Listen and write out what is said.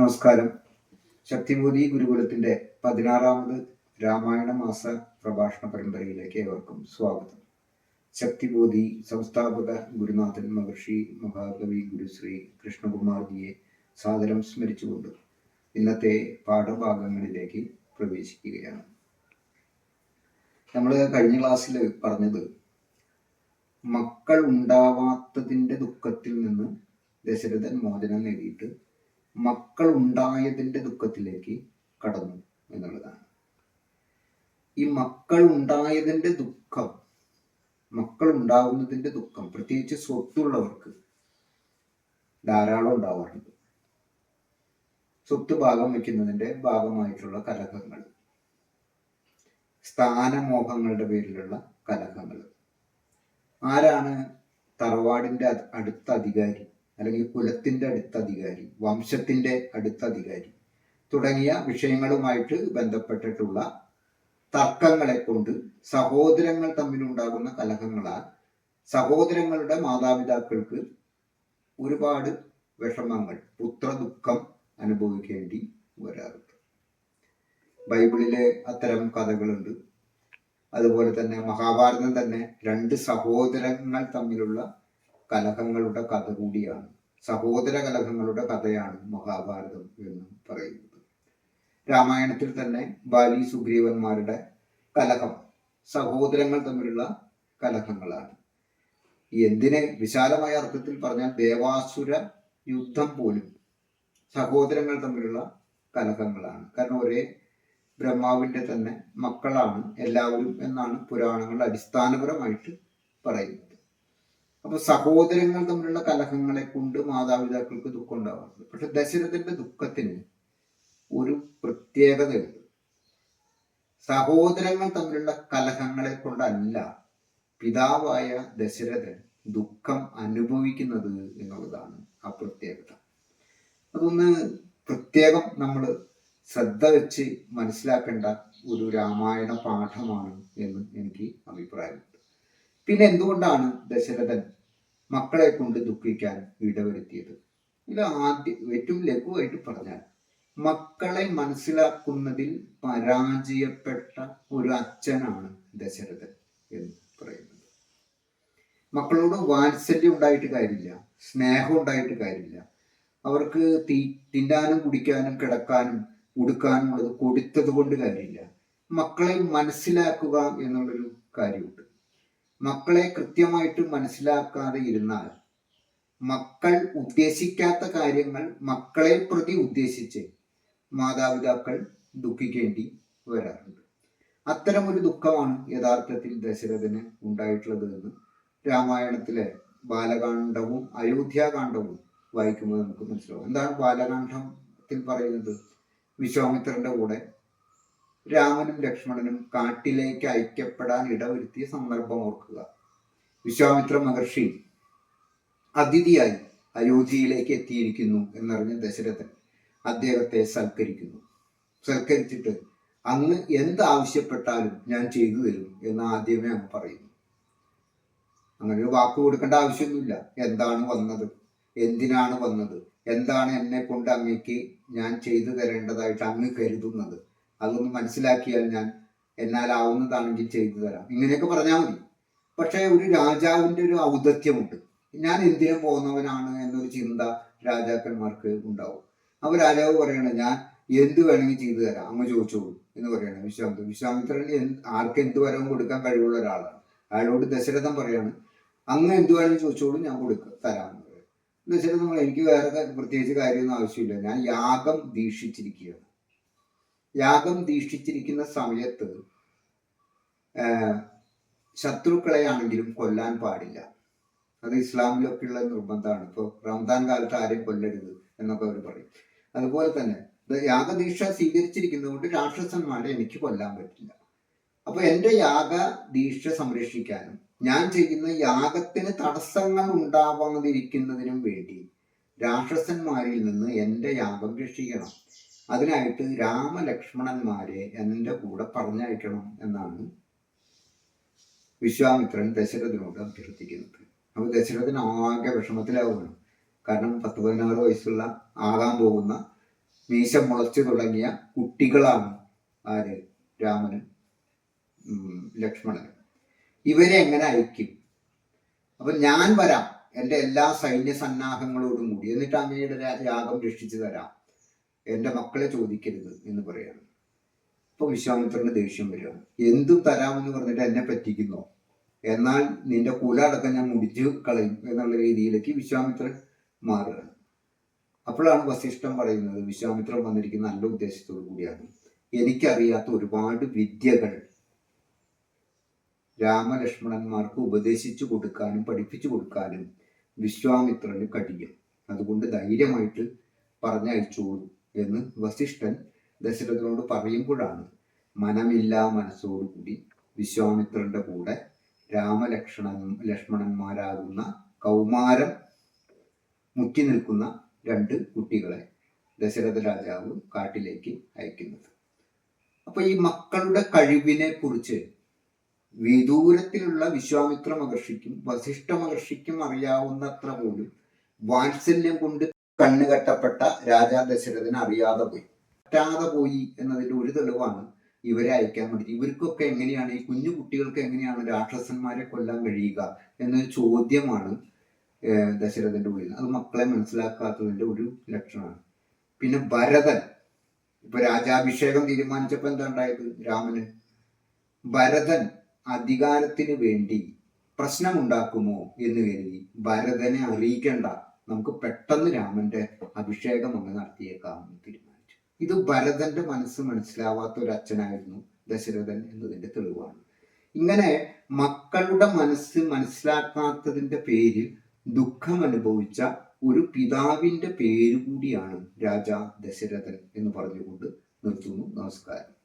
നമസ്കാരം. ശക്തിബോധി ഗുരുകുലത്തിന്റെ പതിനാറാമത് രാമായണ മാസ പ്രഭാഷണ പരമ്പരയിലേക്ക് ഏവർക്കും സ്വാഗതം. ശക്തിബോധി സംസ്ഥാപക ഗുരുനാഥൻ മഹർഷി മഹാകവി ഗുരുശ്രീ കൃഷ്ണകുമാർജിയെ സാദരം സ്മരിച്ചുകൊണ്ട് ഇന്നത്തെ പാഠഭാഗങ്ങളിലേക്ക് പ്രവേശിക്കുകയാണ്. നമ്മൾ കഴിഞ്ഞ ക്ലാസ്സിൽ പറഞ്ഞത് മക്കൾ ഉണ്ടാവാത്തതിന്റെ ദുഃഖത്തിൽ നിന്ന് ദശരഥൻ മോചനം നേടിയിട്ട് മക്കൾ ഉണ്ടായതിന്റെ ദുഃഖത്തിലേക്ക് കടന്നു എന്നുള്ളതാണ്. ഈ മക്കൾ ഉണ്ടായതിന്റെ ദുഃഖം മക്കൾ ഉണ്ടാകുന്നതിന്റെ ദുഃഖം പ്രത്യേകിച്ച് സ്വത്തുള്ളവർക്ക് ധാരാളം ഉണ്ടാവാറുണ്ട്. സ്വത്ത് ഭാഗം വയ്ക്കുന്നതിന്റെ ഭാഗമായിട്ടുള്ള കലഹങ്ങൾ സ്ഥാനമോഹങ്ങളുടെ പേരിലുള്ള കലഹങ്ങൾ. ആരാണ് തറവാടിന്റെ അടുത്ത അധികാരി? അല്ലെങ്കിൽ കുലത്തിന്റെ അടുത്ത അധികാരി വംശത്തിന്റെ അടുത്ത അധികാരി തുടങ്ങിയ വിഷയങ്ങളുമായിട്ട് ബന്ധപ്പെട്ടിട്ടുള്ള തർക്കങ്ങളെ കൊണ്ട് സഹോദരങ്ങൾ തമ്മിലുണ്ടാകുന്ന കലഹങ്ങളാൽ സഹോദരങ്ങളുടെ മാതാപിതാക്കൾക്ക് ഒരുപാട് വിഷമങ്ങൾ പുത്രദുഃഖം അനുഭവിക്കേണ്ടി വരാറുണ്ട്. ബൈബിളിലെ അത്തരം കഥകളുണ്ട്. അതുപോലെ തന്നെ മഹാഭാരതം തന്നെ രണ്ട് സഹോദരങ്ങൾ തമ്മിലുള്ള കലഹങ്ങളുടെ കഥ കൂടിയാണ്. സഹോദര കലഹങ്ങളുടെ കഥയാണ് മഹാഭാരതം എന്ന് പറയുന്നത്. രാമായണത്തിൽ തന്നെ ബാലി സുഗ്രീവന്മാരുടെ കലഹം സഹോദരങ്ങൾ തമ്മിലുള്ള കലഹങ്ങളാണ്. എന്തിനെ വിശാലമായ അർത്ഥത്തിൽ പറഞ്ഞാൽ ദേവാസുര യുദ്ധം പോലും സഹോദരങ്ങൾ തമ്മിലുള്ള കലഹങ്ങളാണ്. കാരണം ഒരേ ബ്രഹ്മാവിന്റെ തന്നെ മക്കളാണ് എല്ലാവരും എന്നാണ് പുരാണങ്ങൾ അടിസ്ഥാനപരമായിട്ട് പറയുന്നത്. അപ്പൊ സഹോദരങ്ങൾ തമ്മിലുള്ള കലഹങ്ങളെ കൊണ്ട് മാതാപിതാക്കൾക്ക് ദുഃഖം ഉണ്ടാവാറുണ്ട് പക്ഷെ ദശരഥന്റെ ദുഃഖത്തിന് ഒരു പ്രത്യേകതയുണ്ട്. സഹോദരങ്ങൾ തമ്മിലുള്ള കലഹങ്ങളെ കൊണ്ടല്ല പിതാവായ ദശരഥൻ ദുഃഖം അനുഭവിക്കുന്നത് എന്നുള്ളതാണ് ആ പ്രത്യേകത. അതൊന്ന് പ്രത്യേകം നമ്മൾ ശ്രദ്ധ വെച്ച് മനസ്സിലാക്കേണ്ട ഒരു രാമായണ പാഠമാണ് എന്ന് എനിക്ക് അഭിപ്രായമുണ്ട്. പിന്നെ എന്തുകൊണ്ടാണ് ദശരഥൻ മക്കളെ കൊണ്ട് ദുഃഖിക്കാൻ ഇടവരുത്തിയത്? ഇത് ആദ്യം ഏറ്റവും ലഘുവായിട്ട് പറഞ്ഞാൽ മക്കളെ മനസ്സിലാക്കുന്നതിൽ പരാജയപ്പെട്ട ഒരു അച്ഛനാണ് ദശരഥൻ എന്ന് പറയുന്നത്. മക്കളോട് വാത്സല്യം ഉണ്ടായിട്ട് കാര്യമില്ല സ്നേഹം ഉണ്ടായിട്ട് കാര്യമില്ല. അവർക്ക് തീ തിന്നാനും കുടിക്കാനും കിടക്കാനും ഉടുക്കാനും ഉള്ളത് കൊടുത്തത് കൊണ്ട് കാര്യമില്ല. മക്കളെ മനസ്സിലാക്കുക എന്നുള്ളൊരു കാര്യമുണ്ട്. മക്കളെ കൃത്യമായിട്ട് മനസ്സിലാക്കാതെ ഇരുന്നാൽ മക്കൾ ഉദ്ദേശിക്കാത്ത കാര്യങ്ങൾ മക്കളെ പ്രതി ഉദ്ദേശിച്ച് മാതാപിതാക്കൾ ദുഃഖിക്കേണ്ടി വരാറുണ്ട്. അത്തരം ഒരു ദുഃഖമാണ് യഥാർത്ഥത്തിൽ ദശരഥന് ഉണ്ടായിട്ടുള്ളത് എന്ന് രാമായണത്തിലെ ബാലകാണ്ഡവും അയോധ്യാകാന്ഡവും വായിക്കുമ്പോൾ നമുക്ക് മനസ്സിലാവും. എന്താണ് ബാലകാന്ഡത്തിൽ പറയുന്നത്? വിശ്വാമിത്രന്റെ കൂടെ രാമനും ലക്ഷ്മണനും കാട്ടിലേക്ക് അയക്കപ്പെടാൻ ഇടവരുത്തിയ സന്ദർഭം ഓർക്കുക. വിശ്വാമിത്ര മഹർഷി അതിഥിയായി അയോധ്യയിലേക്ക് എത്തിയിരിക്കുന്നു എന്നറിഞ്ഞ ദശരഥൻ അദ്ദേഹത്തെ സൽക്കരിക്കുന്നു. സൽക്കരിച്ചിട്ട് അങ്ങ് എന്ത് ആവശ്യപ്പെട്ടാലും ഞാൻ ചെയ്തു തരും എന്ന് ആദ്യമേ അങ്ങ് പറയുന്നു. അങ്ങനെ ഒരു വാക്ക് കൊടുക്കേണ്ട ആവശ്യമൊന്നുമില്ല. എന്താണ് വന്നത്? എന്തിനാണ് വന്നത്? എന്താണ് എന്നെ കൊണ്ട് അങ്ങേക്ക് ഞാൻ ചെയ്തു തരേണ്ടതായിട്ട് അങ്ങ് കരുതുന്നത്? അതൊന്ന് മനസ്സിലാക്കിയാൽ ഞാൻ എന്നാലാവുന്നതാണെങ്കിൽ ചെയ്തു തരാം. ഇങ്ങനെയൊക്കെ പറഞ്ഞാൽ മതി. പക്ഷേ ഒരു രാജാവിന്റെ ഒരു ഔദത്യമുണ്ട്. ഞാൻ ഇന്ത്യയിൽ പോകുന്നവനാണ് എന്നൊരു ചിന്ത രാജാക്കന്മാർക്ക് ഉണ്ടാവും. അപ്പോൾ രാജാവ് പറയണേ ഞാൻ എന്ത് വേണമെങ്കിൽ ചെയ്തു തരാം. അങ്ങ് ചോദിച്ചോളൂ എന്ന് പറയണേ വിശ്വാമിത്രൻ. വിശ്വാമിത്രൻ ആർക്ക് എന്ത് വരവും കൊടുക്കാൻ കഴിവുള്ള ഒരാളാണ്. അയാളോട് ദശരഥൻ പറയാണ് അങ്ങ് എന്ത് വേണമെങ്കിൽ ചോദിച്ചോളൂ ഞാൻ കൊടുക്കാം തരാം. പറയും ദശരഥൻ എനിക്ക് വേറെ പ്രത്യേകിച്ച് കാര്യമൊന്നും ആവശ്യമില്ല. ഞാൻ യാഗം ദീക്ഷിച്ചിരിക്കുകയാണ്. യാഗം ദീക്ഷിച്ചിരിക്കുന്ന സമയത്ത് ശത്രുക്കളെ ആണെങ്കിലും കൊല്ലാൻ പാടില്ല. അത് ഇസ്ലാമിലൊക്കെയുള്ള നിർബന്ധമാണ്. ഇപ്പോൾ റംസാൻ കാലത്ത് ആരെയും കൊല്ലരുത് എന്നൊക്കെ അവർ പറയും. അതുപോലെ തന്നെ യാഗദീക്ഷ സ്വീകരിച്ചിരിക്കുന്നതുകൊണ്ട് രാക്ഷസന്മാരെ എനിക്ക് കൊല്ലാൻ പറ്റില്ല. അപ്പൊ എന്റെ യാഗ ദീക്ഷ സംരക്ഷിക്കാനും ഞാൻ ചെയ്യുന്ന യാഗത്തിന് തടസ്സങ്ങൾ ഉണ്ടാവാതിരിക്കുന്നതിനും വേണ്ടി രാക്ഷസന്മാരിൽ നിന്ന് എന്റെ യാഗം രക്ഷിക്കണം. അതിനായിട്ട് രാമലക്ഷ്മണന്മാരെ എന്റെ കൂടെ പറഞ്ഞയക്കണം എന്നാണ് വിശ്വാമിത്രൻ ദശരഥനോട് അഭ്യർത്ഥിക്കുന്നത്. അപ്പോൾ ദശരഥൻ ആകെ വിഷമത്തിലാവുകയാണ്. കാരണം പത്ത് പതിനാറ് വയസ്സുള്ള ആകാൻ പോകുന്ന മീശ മുളച്ചു തുടങ്ങിയ കുട്ടികളാണ് ആര്? രാമനും ലക്ഷ്മണനും. ഇവരെ എങ്ങനെ അയക്കും? അപ്പൊ ഞാൻ വരാം എന്റെ എല്ലാ സൈന്യ സന്നാഹങ്ങളോടും കൂടി. എന്നിട്ട് അങ്ങയുടെ രാ- യാഗം രക്ഷിച്ചു തരാം. എന്റെ മക്കളെ ചോദിക്കരുത് എന്ന് പറയാണ്. അപ്പൊ വിശ്വാമിത്രന് ദേഷ്യം വരികയാണ് എന്തും തരാമെന്ന് പറഞ്ഞിട്ട് എന്നെ പറ്റിക്കുന്നോ? എന്നാൽ നിന്റെ കുല അടക്കം ഞാൻ മുടിച്ചു കളയും എന്നുള്ള രീതിയിലേക്ക് വിശ്വാമിത്രൻ മാറുകയാണ്. അപ്പോഴാണ് വസിഷ്ഠം പറയുന്നത് വിശ്വാമിത്രൻ വന്നിരിക്കുന്ന നല്ല ഉദ്ദേശത്തോടു കൂടിയാണ്. എനിക്കറിയാത്ത ഒരുപാട് വിദ്യകൾ രാമലക്ഷ്മണന്മാർക്ക് ഉപദേശിച്ചു കൊടുക്കാനും പഠിപ്പിച്ചു കൊടുക്കാനും വിശ്വാമിത്രന് കഴിയും അതുകൊണ്ട് ധൈര്യമായിട്ട് പറഞ്ഞയച്ചോളൂ. എന്ന് വസിഷ്ഠൻ ദശരഥനോട് പറയുമ്പോഴാണ് മനമില്ലാ മനസ്സോടുകൂടി വിശ്വാമിത്രന്റെ കൂടെ രാമലക്ഷ്മണൻ ലക്ഷ്മണന്മാരാകുന്ന കൗമാരം മുറ്റി നിൽക്കുന്ന രണ്ട് കുട്ടികളെ ദശരഥ രാജാവ് കാട്ടിലേക്ക് അയക്കുന്നത്. അപ്പൊ ഈ മക്കളുടെ കഴിവിനെ കുറിച്ച് വിദൂരത്തിലുള്ള വിശ്വാമിത്ര മഹർഷിക്കും വസിഷ്ഠ മഹർഷിക്കും അറിയാവുന്നത്ര പോലും വാത്സല്യം കൊണ്ട് കണ്ണുകെട്ടപ്പെട്ട രാജാ ദശരഥന് അറിയാതെ പോയി. പറ്റാതെ പോയി എന്നതിന്റെ ഒരു തെളിവാണ് ഇവരെ അയക്കാൻ വേണ്ടി ഇവർക്കൊക്കെ എങ്ങനെയാണ് ഈ കുഞ്ഞു കുട്ടികൾക്ക് എങ്ങനെയാണ് രാക്ഷസന്മാരെ കൊല്ലാൻ കഴിയുക എന്നൊരു ചോദ്യമാണ് ദശരഥന്റെ ഉള്ളിൽ. അത് മക്കളെ മനസ്സിലാക്കാത്തതിന്റെ ഒരു ലക്ഷണമാണ്. പിന്നെ ഭരതൻ. ഇപ്പൊ രാജാഭിഷേകം തീരുമാനിച്ചപ്പോ എന്താ ഉണ്ടായത് രാമന്? ഭരതൻ അധികാരത്തിന് വേണ്ടി പ്രശ്നമുണ്ടാക്കുമോ എന്ന് കരുതി. ഭരതനെ അറിയിക്കണ്ട. നമുക്ക് പെട്ടെന്ന് രാമന്റെ അഭിഷേകം അങ്ങ് നടത്തിയേക്കാം എന്ന് തീരുമാനിച്ചു. ഇത് ഭരതന്റെ മനസ്സ് മനസ്സിലാവാത്ത ഒരു അച്ഛനായിരുന്നു ദശരഥൻ എന്നതിന്റെ തെളിവാണ്. ഇങ്ങനെ മക്കളുടെ മനസ്സ് മനസ്സിലാക്കാത്തതിന്റെ പേരിൽ ദുഃഖം അനുഭവിച്ച ഒരു പിതാവിന്റെ പേര് കൂടിയാണ് രാജാ ദശരഥൻ എന്ന് പറഞ്ഞുകൊണ്ട് നിർത്തുന്നു. നമസ്കാരം.